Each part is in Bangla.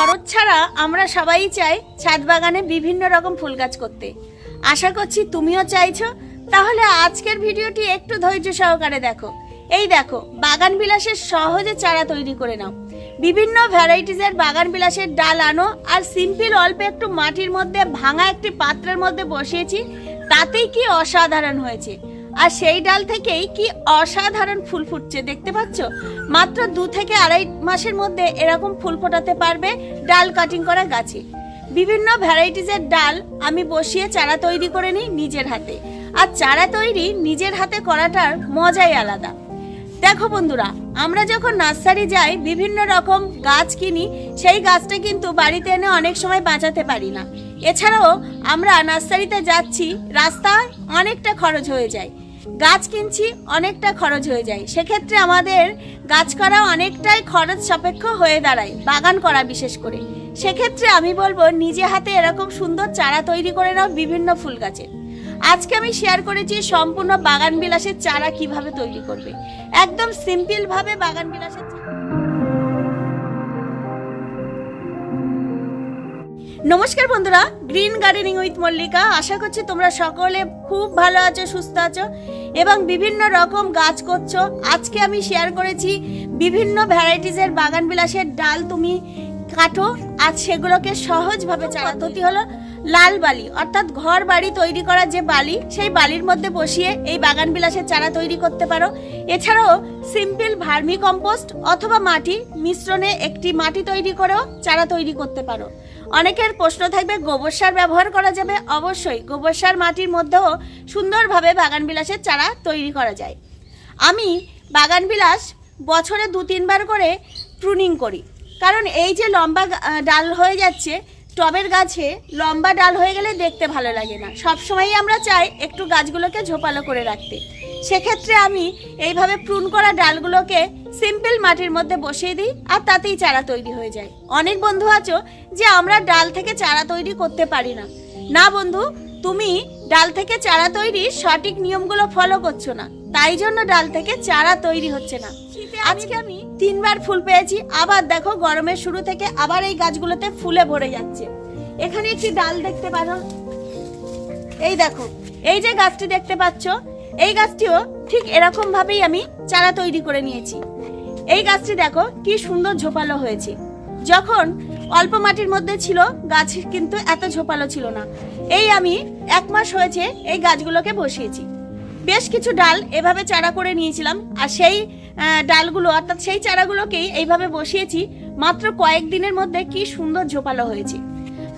খরচ ছাড়া আমরা সবাই চাই ছাদ বাগানে বিভিন্ন রকম ফুল গাছ করতে। আশা করছি তুমিও চাইছো। তাহলে আজকের ভিডিওটি একটু ধৈর্য সহকারে দেখো। এই দেখো, বাগান বিলাসের সহজে চারা তৈরি করে নাও। বিভিন্ন ভ্যারাইটিসের বাগান বিলাসের ডাল আনো আর সিম্পল অল্প একটু মাটির মধ্যে ভাঙা একটি পাত্রের মধ্যে বসিয়েছি, তাতেই কি অসাধারণ হয়েছে। আর সেই ডাল থেকেই কি অসাধারণ ফুল ফুটছে, দেখতে পাচ্ছ? মাত্র দু থেকে আড়াই মাসের মধ্যে এরকম ফুল ফোটাতে পারবে ডাল কাটিং করা গাছে। বিভিন্ন ভ্যারাইটিসের ডাল আমি বসিয়ে চারা তৈরি করে নিই নিজের হাতে। আর চারা তৈরি নিজের হাতে করাটার মজাই আলাদা। দেখো বন্ধুরা, আমরা যখন নার্সারি যাই, বিভিন্ন রকম গাছ কিনি, সেই গাছটা কিন্তু বাড়িতে এনে অনেক সময় বাঁচাতে পারি না। এছাড়াও আমরা নার্সারিতে যাচ্ছি, রাস্তায় অনেকটা খরচ হয়ে যায়। গাছ কিনছি, অনেকটা খরচ হয়ে যায়। সেক্ষেত্রে আমাদের গাছ করা অনেকটাই খরচ সাপেক্ষ হয়ে দাঁড়ায়, বাগান করা বিশেষ করে। সেক্ষেত্রে আমি বলব, নিজে হাতে এরকম সুন্দর চারা তৈরি করে নাও বিভিন্ন ফুল গাছের আজকে আমি শেয়ার করেছি সম্পূর্ণ বাগান বিলাসের চারা কীভাবে তৈরি করবে। একদম সিম্পল ভাবে বাগান বিলাসের নমস্কার বন্ধুরা গ্রিন গার্ডেনিং উইথ মল্লিকা। আশা করছি তোমরা সকলে খুব ভালো আছো সুস্থ আছো এবং বিভিন্ন রকম গাছ করছ। আজকে আমি শেয়ার করেছি বিভিন্ন ভ্যারাইটিসের বাগান বিলাসের ডাল তুমি কাটো। আর সেগুলোকে সহজভাবে পদ্ধতি হলো লাল বালি অর্থাৎ ঘর বাড়ি তৈরি করার যে বালি সেই বালির মধ্যে বসিয়ে এই বাগান বিলাসের চারা তৈরি করতে পারো। এছাড়াও সিম্পল ভার্মি কম্পোস্ট অথবা মাটি মিশ্রণে একটি মাটি তৈরি করেও চারা তৈরি করতে পারো। অনেকের প্রশ্ন থাকবে, গোবর সার ব্যবহার করা যাবে? অবশ্যই, গোবর সার মাটির মধ্যেও সুন্দরভাবে বাগান বিলাসের চারা তৈরি করা যায়। আমি বাগান বিলাস বছরে দু, তিনবার করে প্রুনিং করি। কারণ এই যে লম্বা ডাল হয়ে যাচ্ছে, টবের গাছে লম্বা ডাল হয়ে গেলে দেখতে ভালো লাগে না। সবসময়ই আমরা চাই একটু গাছগুলোকে ঝোপালো করে রাখতে। সেক্ষেত্রে আমি এইভাবে প্রুন করা ডালগুলোকে সিম্পল মাটির মধ্যে বসিয়ে দিই আর তাতেই চারা তৈরি হয়ে যায়। অনেক বন্ধু আছো যে আমরা ডাল থেকে চারা তৈরি করতে পারি না। না বন্ধু তুমি ডাল থেকে চারা তৈরির সঠিক নিয়মগুলো ফলো করছ না। তাই জন্য ডাল থেকে চারা তৈরি হচ্ছে না। আজকে আমি তিনবার ফুল পেয়েছি আবার দেখো গরমের শুরু থেকে আবার এই গাছগুলোতে ফুলে ভরে যাচ্ছে। এখানে একটি ডাল দেখতে পারো। এই দেখো এই যে গাছটি দেখতে পাচ্ছ এই গাছটিও ঠিক এরকম ভাবেই আমি চারা তৈরি করে নিয়েছি। এই গাছটি দেখো কি সুন্দর ঝোপালো হয়েছে। যখন অল্প মাটির মধ্যে ছিল, গাছ কিন্তু এত ঝোপালো ছিল না। এই আমি এক মাস হয়েছে এই গাছগুলোকে বসিয়েছি। বেশ কিছু ডাল এভাবে চারা করে নিয়েছিলাম আর সেই ডালগুলো অর্থাৎ সেই চারাগুলোকেই এইভাবে বসিয়েছি, মাত্র কয়েক দিনের মধ্যে কি সুন্দর ঝোপালো হয়েছে।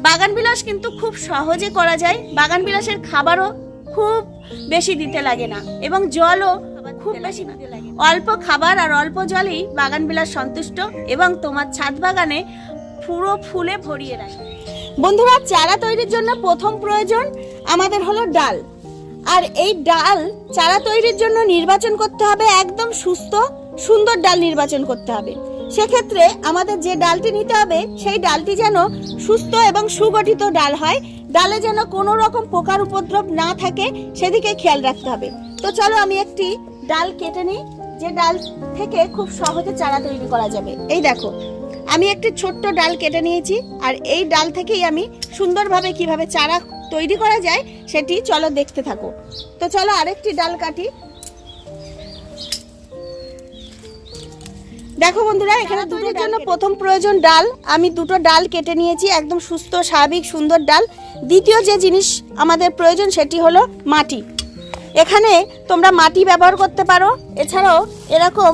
বাগান বিলাস কিন্তু খুব সহজে করা যায়। বাগান বিলাসের খাবারও খুব বেশি দিতে লাগে না। এবং জলও খুব বেশি। অল্প খাবার আর অল্প জলেই বাগান বিলাস সন্তুষ্ট এবং তোমার ছাদ বাগানে পুরো ফুলে ভরিয়ে রাখে। বন্ধুরা, চারা তৈরির জন্য প্রথম প্রয়োজন আমাদের হলো ডাল। আর এই ডাল চারা তৈরির জন্য নির্বাচন করতে হবে একদম সুস্থ, সুন্দর ডাল নির্বাচন করতে হবে। সেক্ষেত্রে আমাদের যে ডালটি নিতে হবে, সেই ডালটি যেন সুস্থ এবং সুগঠিত ডাল হয়। ডালে যেন কোনো রকম পোকার উপদ্রব না থাকে, সেদিকে খেয়াল রাখতে হবে। তো চলো আমি একটি ডাল কেটে নিই, যে ডাল থেকে খুব সহজে চারা তৈরি করা যাবে। এই দেখো, আমি একটি ছোট্ট ডাল কেটে নিয়েছি, আর এই ডাল থেকেই আমি সুন্দরভাবে কীভাবে চারা তৈরি করা যায়, সেটি চলো দেখতে থাকো। তো চলো আরেকটি ডাল কাটি। দেখো বন্ধুরা এখানে দুটোর জন্য প্রথম প্রয়োজন ডাল। আমি দুটো ডাল কেটে নিয়েছি একদম সুস্থ স্বাভাবিক সুন্দর ডাল। দ্বিতীয় যে জিনিস আমাদের প্রয়োজন সেটি হলো মাটি। এখানে তোমরা মাটি ব্যবহার করতে পারো এছাড়াও এরকম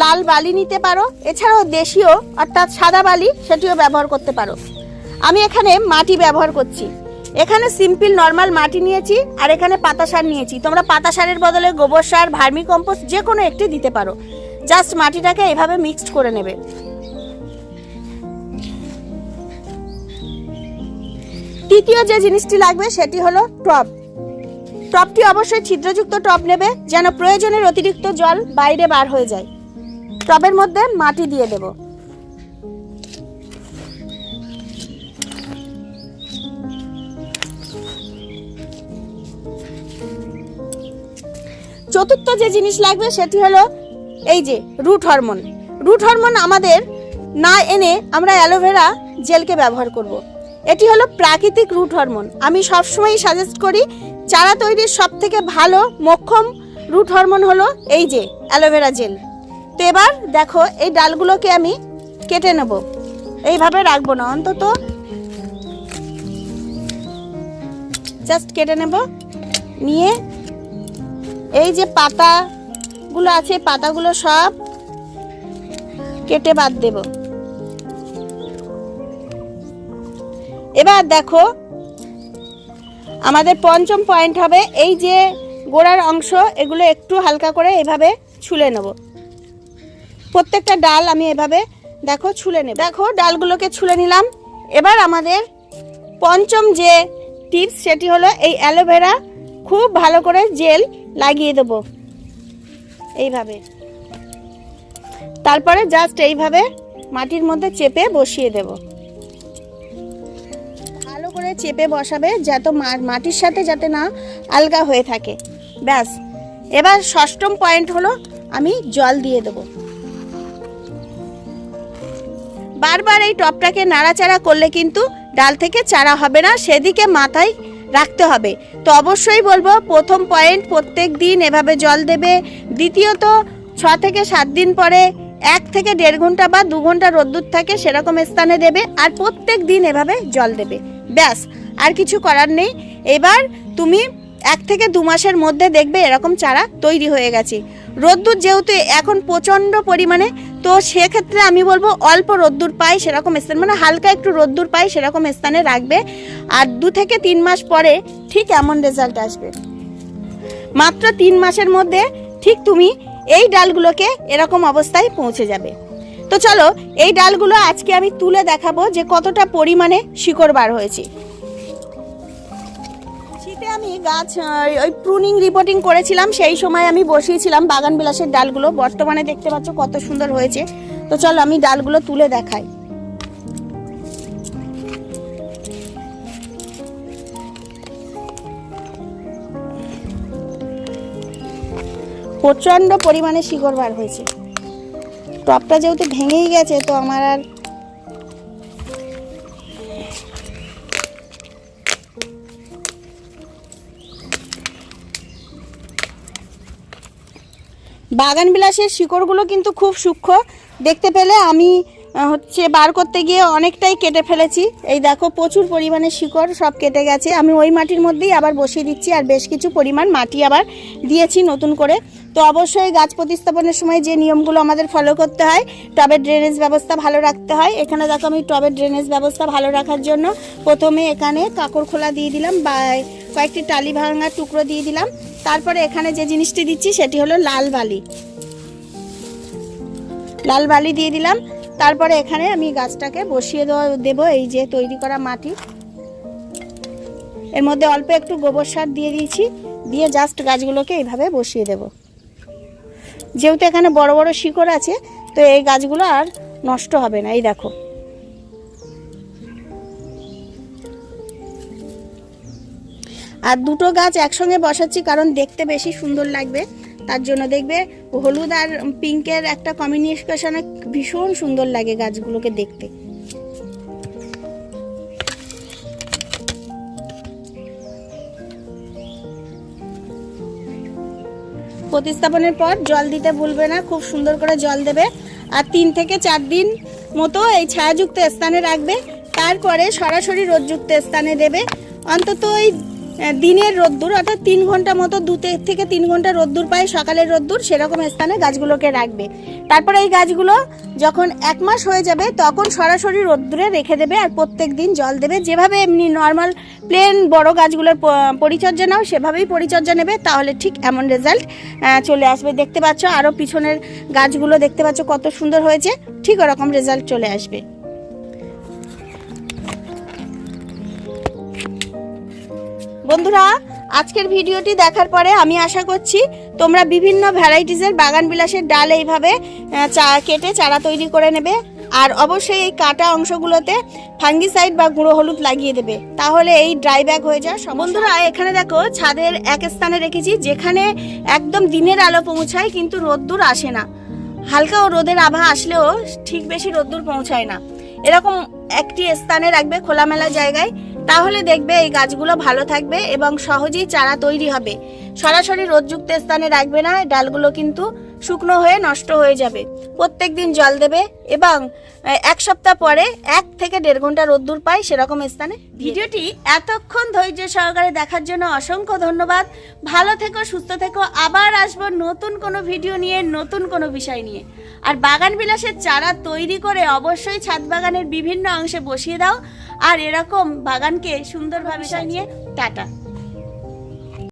লাল বালি নিতে পারো এছাড়াও দেশীয় অর্থাৎ সাদা বালি সেটিও ব্যবহার করতে পারো। আমি এখানে মাটি ব্যবহার করছি। এখানে সিম্পল নর্মাল মাটি নিয়েছি আর এখানে পাতা সার নিয়েছি। তোমরা পাতা সারের বদলে গোবর সার ভার্মি কম্পোস্ট যে কোনো একটি দিতে পারো। জাস্ট মাটিটাকে এভাবে মিক্সড করে নেবে। তৃতীয় যে জিনিসটি লাগবে সেটি হলো টব টবটি অবশ্যই ছিদ্রযুক্ত টব নেবে, যেন প্রয়োজনের অতিরিক্ত জল বাইরে বার হয়ে যায়। টবের মধ্যে মাটি দিয়ে দেব। চতুর্থ যে জিনিস লাগবে সেটি হলো এই যে রুট হরমোন রুট হরমোন আমাদের না এনে আমরা অ্যালোভেরা জেলকে ব্যবহার করব। এটি হলো প্রাকৃতিক রুট হরমোন আমি সবসময়ই সাজেস্ট করি, চারা তৈরির সব থেকে ভালো মোক্ষম রুট হরমোন হলো এই যে, অ্যালোভেরা জেল। তো এবার দেখো, এই ডালগুলোকে আমি কেটে নেব। এইভাবে রাখব না, অন্তত জাস্ট কেটে নেব। নিয়ে এই যে পাতাগুলো আছে, পাতাগুলো সব কেটে বাদ দেব। এবার দেখো, আমাদের পঞ্চম পয়েন্ট হবে এই যে গোড়ার অংশ, এগুলো একটু হালকা করে এভাবে ছুলে নেব। প্রত্যেকটা ডাল আমি এভাবে, দেখো, ছুলে নেব। দেখো, ডালগুলোকে ছুলে নিলাম। এবার আমাদের পঞ্চম যে টিপস সেটি হলো এই অ্যালোভেরা খুব ভালো করে জেল লাগিয়ে দেবো। এইভাবে। তারপরে জাস্ট এইভাবে মাটির মধ্যে চেপে বসিয়ে দেব। ভালো করে চেপে বসাবে যাতে মাটির সাথে যাতে না আলগা হয়ে থাকে। ব্যাস। এবার ষষ্ঠম পয়েন্ট হলো আমি জল দিয়ে দেবো। বারবার এই টপটাকে নাড়াচাড়া করলে কিন্তু ডাল থেকে চারা হবে না। সেদিকে মাথায় রাখতে হবে। তো অবশ্যই বলব, প্রথম পয়েন্ট প্রত্যেক দিন এভাবে জল দেবে। দ্বিতীয়ত, ছ থেকে সাত দিন পরে এক থেকে দেড় ঘণ্টা বা দু ঘণ্টা রোদ্দুর থাকে সেরকম স্থানে দেবে আর প্রত্যেক দিন এভাবে জল দেবে। ব্যাস, আর কিছু করার নেই। এবার তুমি এক থেকে দু মাসের মধ্যে দেখবে এরকম চারা তৈরি হয়ে গেছে। রোদ্দুর যেহেতু এখন প্রচণ্ড পরিমাণে তো সেক্ষেত্রে আমি বলব অল্প রোদ্দুর পাই সেরকম স্থান মানে হালকা একটু রোদ্দুর পাই সেরকম স্থানে রাখবে। আর দু থেকে তিন মাস পরে ঠিক এমন রেজাল্ট আসবে। মাত্র তিন মাসের মধ্যে ঠিক তুমি এই ডালগুলোকে এরকম অবস্থায় পৌঁছে যাবে। তো চলো, এই ডালগুলো আজকে আমি তুলে দেখাবো যে কতটা পরিমাণে শিকড় বার হয়েছে। শীতে আমি গাছ ওই প্রুনিং রিপোর্টিং করেছিলাম, সেই সময় আমি বসিয়েছিলাম বাগান বিলাসের ডালগুলো। বর্তমানে দেখতে পাচ্ছ কত সুন্দর হয়েছে। তো চলো আমি ডালগুলো তুলে দেখাই। প্রচণ্ড পরিমাণে শিকড় বার হয়েছে। টপটা যেহেতু ভেঙেই গেছে, তো আমার আর বাগান বিলাসের শিকড়গুলো কিন্তু খুব সূক্ষ্ম। দেখতে পেলে আমি হচ্ছে বার করতে গিয়ে অনেকটাই কেটে ফেলেছি। এই দেখো, প্রচুর পরিমাণে শিকড় সব কেটে গেছে। আমি ওই মাটির মধ্যেই আবার বসিয়ে দিচ্ছি আর বেশ কিছু পরিমাণ মাটি আবার দিয়েছি নতুন করে। তো অবশ্যই গাছ প্রতিস্থাপনের সময় যে নিয়মগুলো আমাদের ফলো করতে হয় টবের ড্রেনেজ ব্যবস্থা ভালো রাখতে হয়। এখানে দেখো, আমি টবের ড্রেনেজ ব্যবস্থা ভালো রাখার জন্য প্রথমে এখানে কাকড় খোলা দিয়ে দিলাম, বা কয়েকটি টালি ভাঙার টুকরো দিয়ে দিলাম। তারপরে এখানে যে জিনিসটি দিচ্ছি সেটি হলো লাল বালি। লাল বালি দিয়ে দিলাম। তারপরে এখানে আমি গাছটাকে বসিয়ে দেওয়া, দেবো এই যে তৈরি করা মাটি। এর মধ্যে অল্প একটু গোবর সার দিয়ে দিয়েছি। দিয়ে জাস্ট গাছগুলোকে এইভাবে বসিয়ে দেব। যেহেতু এখানে বড় বড় শিকড় আছে, তো এই গাছগুলো আর নষ্ট হবে না। এই দেখো। আর দুটো গাছ একসঙ্গে বসাচ্ছি কারণ দেখতে বেশি সুন্দর লাগবে। তার জন্য দেখবে হলুদ আর পিঙ্কের একটা কম্বিনেশনে ভীষণ সুন্দর লাগে গাছগুলোকে দেখতে। প্রতিস্থাপনের পর জল দিতে ভুলবে না খুব সুন্দর করে জল দেবে। আর তিন থেকে চার দিন মতো এই ছায়াযুক্ত স্থানে রাখবে। তারপরে সরাসরি রোদযুক্ত স্থানে দেবে। অন্তত আহ, দিনের রোদ্দুর, অর্থাৎ তিন ঘণ্টা মতো দু থেকে তিন ঘণ্টা রোদ্দুর পায়, সকালের রোদ্দুর, সেরকম স্থানে গাছগুলোকে রাখবে। তারপরে এই গাছগুলো যখন এক মাস হয়ে যাবে, তখন সরাসরি রোদ্দুরে রেখে দেবে আর প্রত্যেক দিন জল দেবে। যেভাবে এমনি নর্মাল প্লেন বড় গাছগুলোর পরিচর্যা নাও, সেভাবেই পরিচর্যা নেবে, তাহলে ঠিক এমন রেজাল্ট চলে আসবে। দেখতে পাচ্ছ আরও পিছনের গাছগুলো, দেখতে পাচ্ছ কত সুন্দর হয়েছে, ঠিক ওরকম রেজাল্ট চলে আসবে। বন্ধুরা আজকের ভিডিওটি দেখার পরে আমি আশা করছি তোমরা বিভিন্ন ভ্যারাইটিসের বাগান বিলাসের ডাল এইভাবে চা কেটে চারা তৈরি করে নেবে। আর অবশ্যই এই কাটা অংশগুলোতে ফাঙ্গিসাইড বা গুঁড়ো হলুদ লাগিয়ে দেবে। তাহলে এই ড্রাই ব্যাগ হয়ে যায় বন্ধুরা এখানে দেখো ছাদের এক স্থানে রেখেছি যেখানে একদম দিনের আলো পৌঁছায় কিন্তু রোদ্দুর আসে না। হালকা ও রোদের আভা আসলেও ঠিক বেশি রোদ্দুর পৌঁছায় না। এরকম একটি স্থানে রাখবে খোলামেলা জায়গায়। তাহলে দেখবে এই গাছগুলো ভালো থাকবে এবং সহজেই চারা তৈরি হবে। সরাসরি রোদযুক্ত স্থানে রাখবে না ডালগুলো কিন্তু শুকনো হয়ে নষ্ট হয়ে যাবে। প্রত্যেক দিন জল দেবে এবং এক সপ্তাহ পরে এক থেকে দেড় ঘণ্টা রোদ্দুর পায় সেরকম স্থানে। ভিডিওটি এতক্ষণ ধৈর্য সহকারে দেখার জন্য অসংখ্য ধন্যবাদ। ভালো থেকো সুস্থ থেকো। আবার আসব নতুন কোনো ভিডিও নিয়ে নতুন কোনো বিষয় নিয়ে। আর বাগান বিলাসের চারা তৈরি করে অবশ্যই ছাদ বাগানের বিভিন্ন অংশে বসিয়ে দাও। আর এরকম বাগানকে সুন্দরভাবে নিয়ে টাটা।